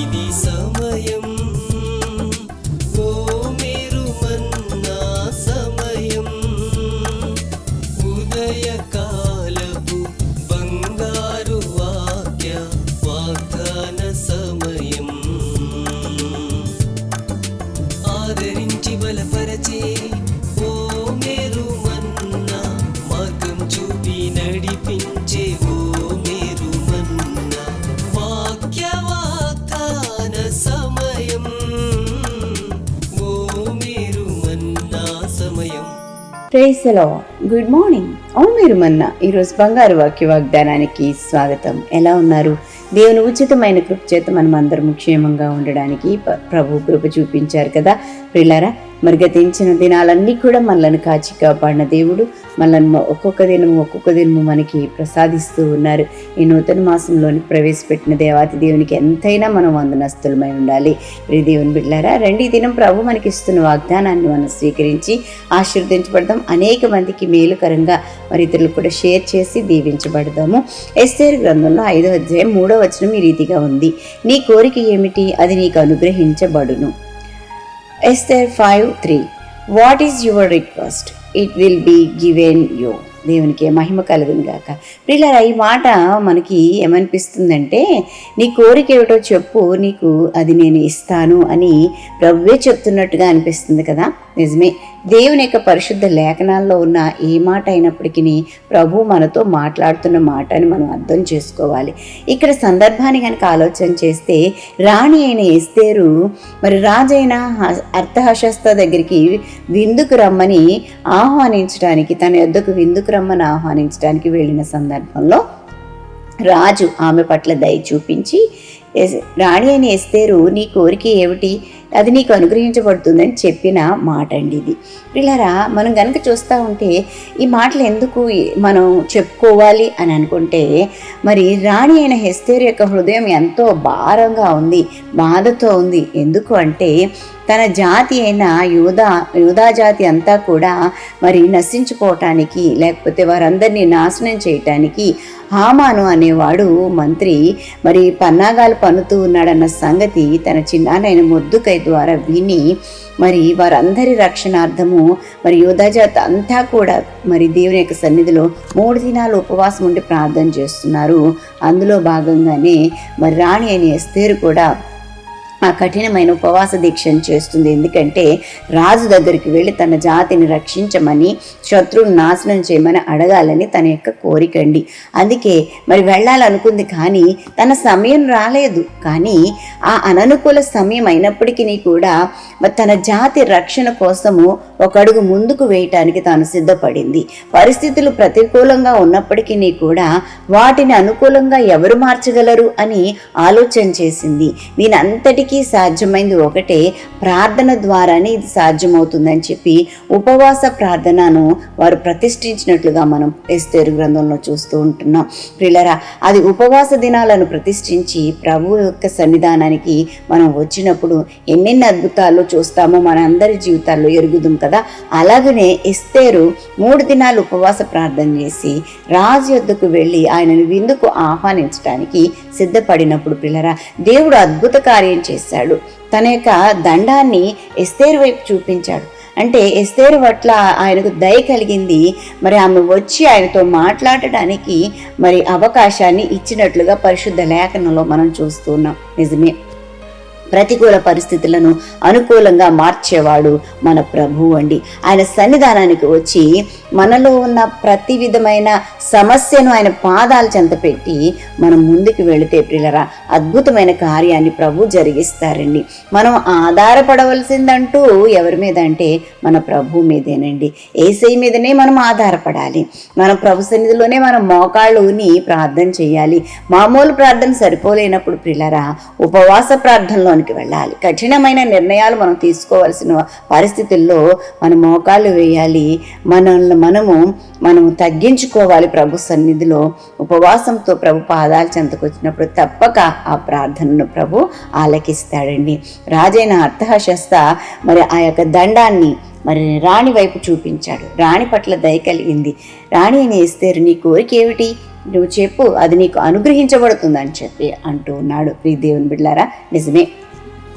ఇది సమయం ఓ మీరు మన్నా సమయం. ఉదయకాలపు బంగారు వాక్య వాగ్దాన సమయం. ఆదరించి బలప ప్రేసలో గుడ్ మార్నింగ్ ఓ మీరు మొన్న. ఈరోజు బంగారు వాక్య వాగ్దానానికి స్వాగతం. ఎలా ఉన్నారు? దేవుని ఉచితమైన కృప చేత మనం అందరం క్షేమంగా ఉండడానికి ప్రభు కృప చూపించారు కదా. ప్రిలారా మరి గతించిన దినాలన్నీ కూడా మనలను కాచి కాపాడిన దేవుడు మనల్ని ఒక్కొక్క దినము ఒక్కొక్క దినము మనకి ప్రసాదిస్తూ ఉన్నారు. ఈ నూతన మాసంలోని ప్రవేశపెట్టిన దేవాతి దేవునికి ఎంతైనా మనం వందనస్తులమై ఉండాలి. ప్రియ దేవుని బిడ్డారా రెండు దినం ప్రభు మనకి ఇస్తున్న వాగ్దానాన్ని మనం స్వీకరించి ఆశీర్వదించబడదాం. అనేక మందికి మేలుకరంగా మరి ఇతరులు కూడా షేర్ చేసి దీవించబడదాము. ఎస్ఏర్ గ్రంథంలో ఐదో అధ్యాయం మూడో వచనం ఈ రీతిగా ఉంది. నీ కోరిక ఏమిటి? అది నీకు అనుగ్రహించబడును. ఎస్ఏర్ five three. What is your request it will be given you దేవునికి మహిమ కలుగును గాక. ప్రియులారా ఈ మాట మనకి ఏమనిపిస్తుందంటే నీ కోరిక ఏమిటో చెప్పు నీకు అది నేను ఇస్తాను అని ప్రభువే చెప్తున్నట్టుగా అనిపిస్తుంది కదా. నిజమే. దేవుని యొక్క పరిశుద్ధ లేఖనాల్లో ఉన్న ఏ మాట అయినప్పటికీ ప్రభు మనతో మాట్లాడుతున్న మాట అని మనం అర్థం చేసుకోవాలి. ఇక్కడ సందర్భాన్ని కనుక ఆలోచన చేస్తే రాణి అయిన ఎస్తేరు మరి రాజైన అర్థహశస్త దగ్గరికి విందుకు రమ్మని ఆహ్వానించడానికి తన యొద్దకు విందుకు రమ్మని ఆహ్వానించడానికి వెళ్ళిన సందర్భంలో రాజు ఆమె పట్ల దయ చూపించి రాణి అని ఎస్తేరు నీ కోరిక ఏమిటి? అది నీకు అనుగ్రహించబడుతుందని చెప్పిన మాట అండి ఇది. పిల్లరా మనం కనుక చూస్తూ ఉంటే ఈ మాటలు ఎందుకు మనం చెప్పుకోవాలి అని అనుకుంటే మరి రాణి అయిన హెస్తేరు యొక్క హృదయం ఎంతో భారంగా ఉంది బాధతో ఉంది. ఎందుకు అంటే తన జాతి అయిన యూదా యూదా జాతి అంతా కూడా మరి నశించుకోవటానికి లేకపోతే వారందరినీ నాశనం చేయటానికి హామాను అనేవాడు మంత్రి. మరి పన్నాగాలు పన్నుతూ ఉన్నాడన్న సంగతి తన చిన్నానైన మొద్దుకై ద్వారా విని మరి వారందరి రక్షణార్థము మరి యోధాజాత అంతా కూడా మరి దేవుని యొక్క సన్నిధిలో మూడు దినాలు ఉపవాసం ఉండి ప్రార్థన చేస్తున్నారు. అందులో భాగంగానే మరి రాణి అనే ఎస్తేరు కూడా ఆ కఠినమైన ఉపవాస దీక్షను చేస్తుంది. ఎందుకంటే రాజు దగ్గరికి వెళ్ళి తన జాతిని రక్షించమని శత్రువుని నాశనం చేయమని అడగాలని తన యొక్క కోరిక అండి. అందుకే మరి వెళ్ళాలనుకుంది కానీ తన సమయం రాలేదు. కానీ ఆ అననుకూల సమయం అయినప్పటికీ కూడా మరి తన జాతి రక్షణ కోసము ఒక అడుగు ముందుకు వేయటానికి తాను సిద్ధపడింది. పరిస్థితులు ప్రతికూలంగా ఉన్నప్పటికీ కూడా వాటిని అనుకూలంగా ఎవరు మార్చగలరు అని ఆలోచన చేసింది. దీనంతటి అందరికీ సాధ్యమైంది ఒకటే ప్రార్థన ద్వారానే ఇది సాధ్యమవుతుందని చెప్పి ఉపవాస ప్రార్థనను వారు ప్రతిష్ఠించినట్లుగా మనం ఎస్తేరు గ్రంథంలో చూస్తూ ఉంటున్నాం. ప్రిలరా అది ఉపవాస దినాలను ప్రతిష్ఠించి ప్రభు యొక్క సన్నిధానానికి మనం వచ్చినప్పుడు ఎన్నెన్ని అద్భుతాలు చూస్తామో మన అందరి జీవితాల్లో ఎరుగుదాం కదా? అలాగనే ఎస్తేరు మూడు దినాలు ఉపవాస ప్రార్థన చేసి రాజు యొద్దకు వెళ్ళి ఆయనను విందుకు ఆహ్వానించడానికి సిద్ధపడినప్పుడు పిల్లరా దేవుడు అద్భుత కార్యం చేశాడు. తన యొక్క దండాన్ని ఎస్తేరు వైపు చూపించాడు. అంటే ఎస్తేరు పట్ల ఆయనకు దయ కలిగింది. మరి ఆమె వచ్చి ఆయనతో మాట్లాడటానికి మరి అవకాశాన్ని ఇచ్చినట్లుగా పరిశుద్ధ లేఖనంలో మనం చూస్తున్నాం. నిజమే. ప్రతికూల పరిస్థితులను అనుకూలంగా మార్చేవాడు మన ప్రభువు అండి. ఆయన సన్నిధానానికి వచ్చి మనలో ఉన్న ప్రతి విధమైన సమస్యను ఆయన పాదాల చెంత పెట్టి మనం ముందుకు వెళితే ప్రిలరా అద్భుతమైన కార్యాన్ని ప్రభు జరిగిస్తారండి. మనం ఆధారపడవలసిందంటూ ఎవరి మీద అంటే మన ప్రభు మీదేనండి. ఏసై మీదనే మనం ఆధారపడాలి. మనం ప్రభు సన్నిధిలోనే మనం మోకాళ్ళుని ప్రార్థన చేయాలి. మామూలు ప్రార్థన సరిపోలేనప్పుడు ప్రిలరా ఉపవాస ప్రార్థనలో ప్రార్థనలోనికి వెళ్ళాలి. కఠినమైన నిర్ణయాలు మనం తీసుకోవాల్సిన పరిస్థితుల్లో మన మోకాళ్ళు వేయాలి. మనల్ని మనము మనము తగ్గించుకోవాలి ప్రభు సన్నిధిలో. ఉపవాసంతో ప్రభు పాదాలు చెంతకొచ్చినప్పుడు తప్పక ఆ ప్రార్థనను ప్రభు ఆలకిస్తాడండి. రాజైన అర్థహశస్త మరి ఆ యొక్క దండాన్ని మరి రాణి వైపు చూపించాడు. రాణి పట్ల దయ కలిగింది. రాణి అని ఎస్తేరు నీ కోరిక ఏమిటి? నువ్వు చెప్పు. అది నీకు అనుగ్రహించబడుతుందని చెప్పి అంటూ ఉన్నాడు. ప్రీ దేవుని బిడ్డారా నిజమే.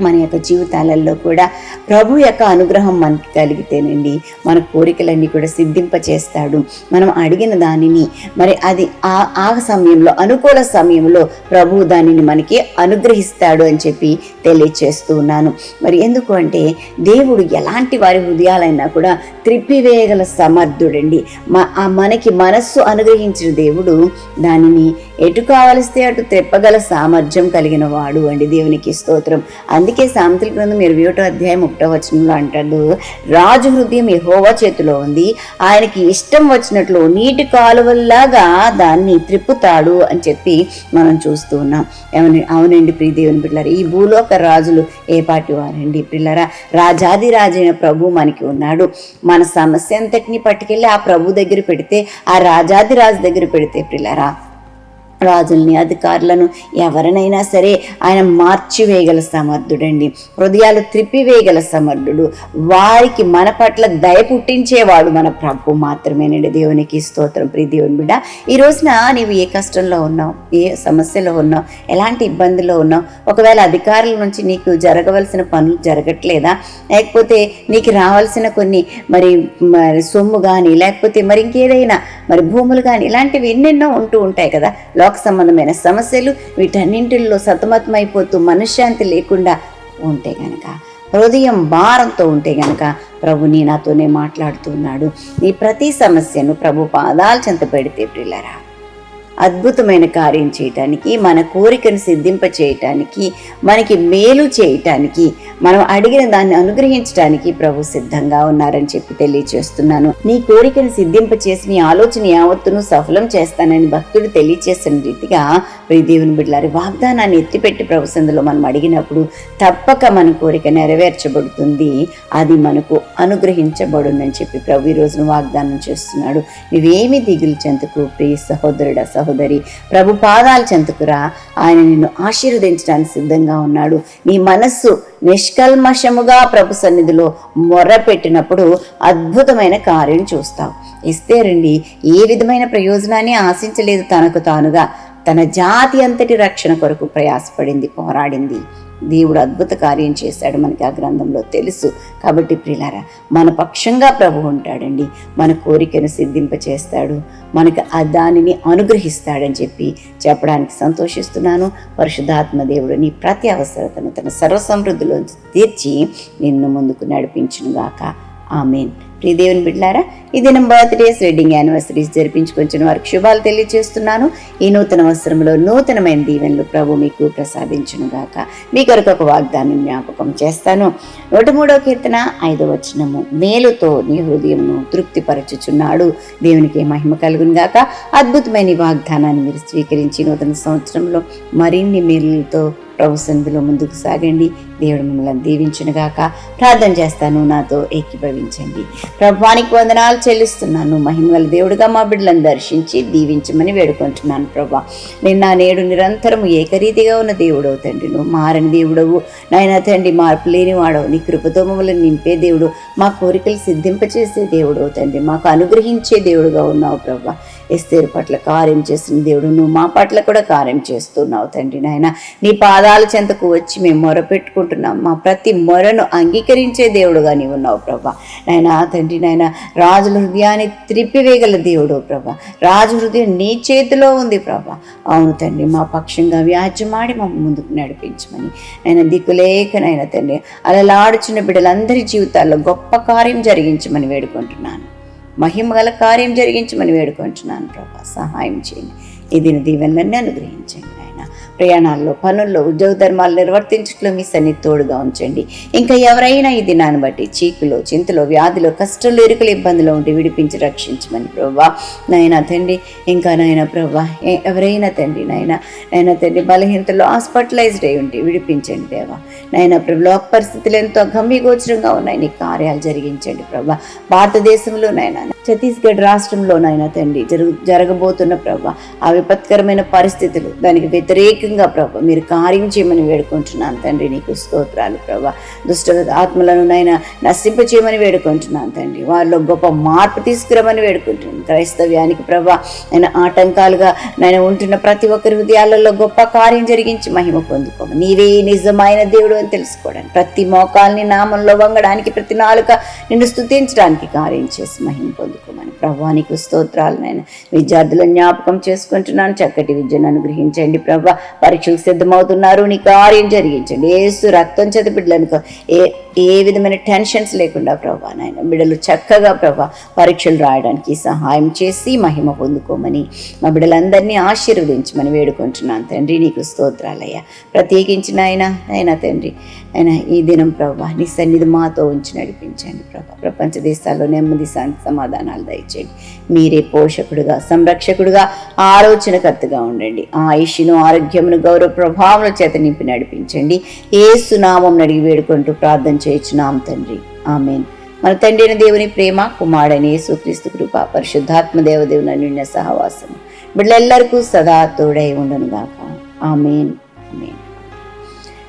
మన యొక్క జీవితాలలో కూడా ప్రభు యొక్క అనుగ్రహం మనకి కలిగితేనండి. మన కోరికలన్నీ కూడా సిద్ధింప చేస్తాడు మనం అడిగిన దానిని మరి అది ఆ ఆ సమయంలో అనుకూల సమయంలో ప్రభు దానిని మనకి అనుగ్రహిస్తాడు అని చెప్పి తెలియచేస్తూ ఉన్నాను. మరి ఎందుకు అంటే దేవుడు ఎలాంటి వారి హృదయాలైనా కూడా త్రిప్పివేయగల సమర్థుడండి. మ- ఆ మనకి మనస్సు అనుగ్రహించిన దేవుడు దానిని ఎటు కావలిస్తే అటు తెప్పగల సామర్థ్యం కలిగిన వాడు అండి. దేవునికి స్తోత్రం. అందుకే సామెతల గ్రంథం ఇరవై ఒకటో అధ్యాయం ఒకటో వచనంలో అంటాడు రాజు హృదయం ఎహోవా చేతిలో ఉంది. ఆయనకి ఇష్టం వచ్చినట్లు నీటి కాలువల్లాగా దాన్ని త్రిప్పుతాడు అని చెప్పి మనం చూస్తూ ఉన్నాం. ఏమని? అవునండి ప్రియదేవుని దేవుని ఈ భూలోక రాజులు ఏ పాటి వారండి? పిల్లరా రాజాది రాజైన ప్రభు మనకి ఉన్నాడు. మన సమస్య అంతటిని పట్టుకెళ్ళి ఆ ప్రభు దగ్గర పెడితే ఆ రాజాది రాజు దగ్గర పెడితే పిల్లరా రాజుల్ని అధికారులను ఎవరినైనా సరే ఆయన మార్చివేయగల సమర్థుడండి. హృదయాలు త్రిప్పివేయగల సమర్థుడు. వారికి మన పట్ల దయ పుట్టించేవాడు మన ప్రభు మాత్రమేనండి. దేవునికి స్తోత్రం. ప్రీ దేవుని బిడ్డ ఈ రోజున నీవు ఏ కష్టంలో ఉన్నావు? ఏ సమస్యలో ఉన్నావు? ఎలాంటి ఇబ్బందుల్లో ఉన్నావు? ఒకవేళ అధికారుల నుంచి నీకు జరగవలసిన పనులు జరగట్లేదా? లేకపోతే నీకు రావాల్సిన కొన్ని మరి మరి సొమ్ము కానీ లేకపోతే మరి ఇంకేదైనా మరి భూములు కానీ ఇలాంటివి ఎన్నెన్నో ఉంటూ ఉంటాయి కదా. లోక సంబంధమైన సమస్యలు వీటన్నింటిల్లో సతమతమైపోతూ మనశ్శాంతి లేకుండా ఉంటే గనక హృదయం భారంతో ఉంటే గనక ప్రభు నీ నాతోనే మాట్లాడుతున్నాడు నీ ప్రతి సమస్యను ప్రభు పాదాలు చెంత పెడితే ప్రిల్లరా అద్భుతమైన కార్యం చేయటానికి మన కోరికను సిద్ధింప చేయటానికి మనకి మేలు చేయటానికి మనం అడిగిన దాన్ని అనుగ్రహించడానికి ప్రభు సిద్ధంగా ఉన్నారని చెప్పి తెలియచేస్తున్నాను. నీ కోరికను సిద్ధింప చేసి నీ ఆలోచన యావత్తును సఫలం చేస్తానని భక్తుడు తెలియచేసిన రీతిగా దేవుని బిడ్డలారి వాగ్దానాన్ని ఎత్తిపెట్టి ప్రభు సందులో మనం అడిగినప్పుడు తప్పక మన కోరిక నెరవేర్చబడుతుంది. అది మనకు అనుగ్రహించబడునని చెప్పి ప్రభు ఈ రోజున వాగ్దానం చేస్తున్నాడు. నువ్వేమి దిగులు చెందుకు ప్రియ సహోదరుడ ప్రభు పాదాలు చెందుకురా ఆయన నిన్ను ఆశీర్వదించడానికి సిద్ధంగా ఉన్నాడు. నీ మనస్సు నిష్కల్మషముగా ప్రభు సన్నిధిలో మొర్ర పెట్టినప్పుడు అద్భుతమైన కార్యం చూస్తావు. ఇస్తే రండి ఏ విధమైన ప్రయోజనాన్ని ఆశించలేదు తనకు తానుగా. తన జాతి అంతటి రక్షణ కొరకు ప్రయాసపడింది పోరాడింది. దేవుడు అద్భుత కార్యం చేశాడు మనకి ఆ గ్రంథంలో తెలుసు. కాబట్టి ప్రిలారా మన పక్షంగా ప్రభు ఉంటాడండి. మన కోరికను సిద్ధింప చేస్తాడు మనకు ఆ దానిని అనుగ్రహిస్తాడని చెప్పి చెప్పడానికి సంతోషిస్తున్నాను. పరిశుద్ధాత్మ దేవుడు నీ ప్రతి అవసరతను తన సర్వసమృద్ధిలో తీర్చి నిన్ను ముందుకు నడిపించునుగాక. ఆమెన్. ప్రియ దేవుని బిడ్డారా ఈ దినం బర్త్డేస్ వెడ్డింగ్ యానివర్సరీస్ జరిపించుకొచ్చిన వారికి శుభాలు తెలియజేస్తున్నాను. ఈ నూతన వస్త్రంలో నూతనమైన దీవెనలు ప్రభు మీకు ప్రసాదించును గాక. మీ కొరకు ఒక వాగ్దానం జ్ఞాపకం చేస్తాను. నూట మూడో కీర్తన ఐదో వచనము. మేలుతో నీ హృదయంను తృప్తిపరచుచున్నాడు. దేవునికి మహిమ కలుగును గాక. అద్భుతమైన వాగ్దానాన్ని మీరు స్వీకరించి నూతన సంవత్సరంలో మరిన్ని మేలులతో ప్రభు సంధిలో ముందుకు సాగండి. దేవుడు మిమ్మల్ని దీవించునుగాక ప్రార్థన చేస్తాను నాతో ఏకీభవించండి. ప్రభానికి వందనాలు చెల్లిస్తున్నాను. మహిమగల దేవుడుగా మా బిడ్డలను దర్శించి దీవించమని వేడుకుంటున్నాను ప్రభా. నిన్న నేడు నిరంతరము ఏకరీతిగా ఉన్న దేవుడవు తండ్రి. నువ్వు మారని దేవుడవు. నాయన తండ్రి మార్పు లేనివాడవు నీ కృపతో మమ్మల్ని నింపే దేవుడు. మా కోరికలు సిద్ధింపచేసే దేవుడవు తండ్రి. మాకు అనుగ్రహించే దేవుడుగా ఉన్నావు ప్రభా. ఎస్తేరు పట్ల కార్యం చేసిన దేవుడు. నువ్వు మా పట్ల కూడా కార్యం చేస్తున్నావు తండ్రి నాయన. నీ పాదాల చెంతకు వచ్చి మేము మొర పెట్టుకుంటున్నాం మా ప్రతి మొరను అంగీకరించే దేవుడుగా నీవు ఉన్నావు ప్రభా. నాయన తండ్రి నాయన. రాజుల హృదయాన్ని త్రిప్పివేయగల దేవుడు ప్రభా. రాజు హృదయం నీ చేతిలో ఉంది ప్రభా. అవును తండ్రి మా పక్షంగా వ్యాజ్యమాడి మా ముందుకు నడిపించమని. ఆయన దిక్కులేకనైన తండ్రి అలలాడుచున్న బిడ్డలందరి జీవితాల్లో గొప్ప కార్యం జరిగించమని వేడుకుంటున్నాను. మహిమ గల కార్యం జరిగించమని వేడుకుంటున్నాను ప్రభా. సహాయం చేయండి. ఇది దిన దీవెనలన్నీ అనుగ్రహించండి ప్రయాణాల్లో పనుల్లో ఉద్యోగ ధర్మాలు నిర్వర్తించట్లో మీ సన్ని తోడుగా ఉంచండి. ఇంకా ఎవరైనా ఈ దినాన్ని బట్టి చీకులో చింతలో వ్యాధిలో కష్టంలో ఇరుకులు ఇబ్బందులు ఉండి విడిపించి రక్షించమని ప్రభా నాయన తండ్రి ఇంకా నాయన ప్రభా ఎవరైనా తండ్రి నాయన నాయన తండ్రి బలహీనతలో హాస్పిటలైజ్డ్ అయి ఉండి విడిపించండి దేవా. నాయన ప్రభు పరిస్థితులు ఎంతో గంభీగోచరంగా ఉన్నాయి. నీ కార్యాలు జరిగించండి ప్రభా భారతదేశంలో నాయన ఛత్తీస్గఢ్ రాష్ట్రంలోనైనా తండ్రి జరుగు జరగబోతున్న ప్రభా ఆ విపత్కరమైన పరిస్థితులు దానికి వ్యతిరేకంగా ప్రభా మీరు కార్యం చేయమని వేడుకుంటున్నాను తండ్రి నీకు స్తోత్రాలు ప్రభా. దుష్ట ఆత్మలను నైనా నశింప చేయమని వేడుకుంటున్నాను తండ్రి వారిలో గొప్ప మార్పు తీసుకురమని వేడుకుంటున్నాను. క్రైస్తవ్యానికి ప్రభా నేను ఆటంకాలుగా నేను ఉంటున్న ప్రతి ఒక్కరి హృదయాలలో గొప్ప కార్యం జరిగించి మహిమ పొందుకో నీవే నిజమైన దేవుడు అని తెలుసుకోవడానికి ప్రతి మోకాల్ని నామంలో వంగడానికి ప్రతి నాలుక నిన్ను స్థుతించడానికి కార్యం చేసి మహిమ పొందుకోమని ప్రభానికి స్తోత్రాలు నేను విద్యార్థులను జ్ఞాపకం చేసుకుంటున్నాను. చక్కటి విద్యను అనుగ్రహించండి ప్రభా. పరీక్షలు సిద్ధమవుతున్నారు. నీ కార్యం జరిగించండి. ఏసు రక్తం చేత బిడ్డలను ఏ ఏ విధమైన టెన్షన్స్ లేకుండా ప్రభా నాయన. బిడ్డలు చక్కగా ప్రభా పరీక్షలు రాయడానికి సహాయం చేసి మహిమ పొందుకోమని మా బిడ్డలందరినీ ఆశీర్వదించమని వేడుకుంటున్నాను తండ్రి. నీకు స్తోత్రాలయ్యా. ప్రత్యేకించిన ఆయన ఆయన తండ్రి. ఆయన ఈ దినం ప్రభా నీ సన్నిధి మాతో ఉంచి నడిపించండి ప్రభా. ప్రపంచ దేశాల్లో నెమ్మది శాంతి సమాధానాలు దయచేయండి. మీరే పోషకుడుగా సంరక్షకుడుగా ఆలోచనకర్తగా ఉండండి. ఆయుష్ను ఆరోగ్యమును గౌరవ ప్రభావం చేత నింపి నడిపించండి. ఏ సునామం అడిగి వేడుకుంటూ ప్రార్థన చేయించున్నాం తండ్రి. ఆమెన్. మన తండ్రి అయిన దేవుని ప్రేమ కుమారుడని యేసుక్రీస్తు కృప పరిశుద్ధాత్మ దేవదేవుని నిన్న సహవాసం బిడ్డలెల్లరికూ సదా తోడై ఉండను గాక ఆమెన్. ఆమెన్.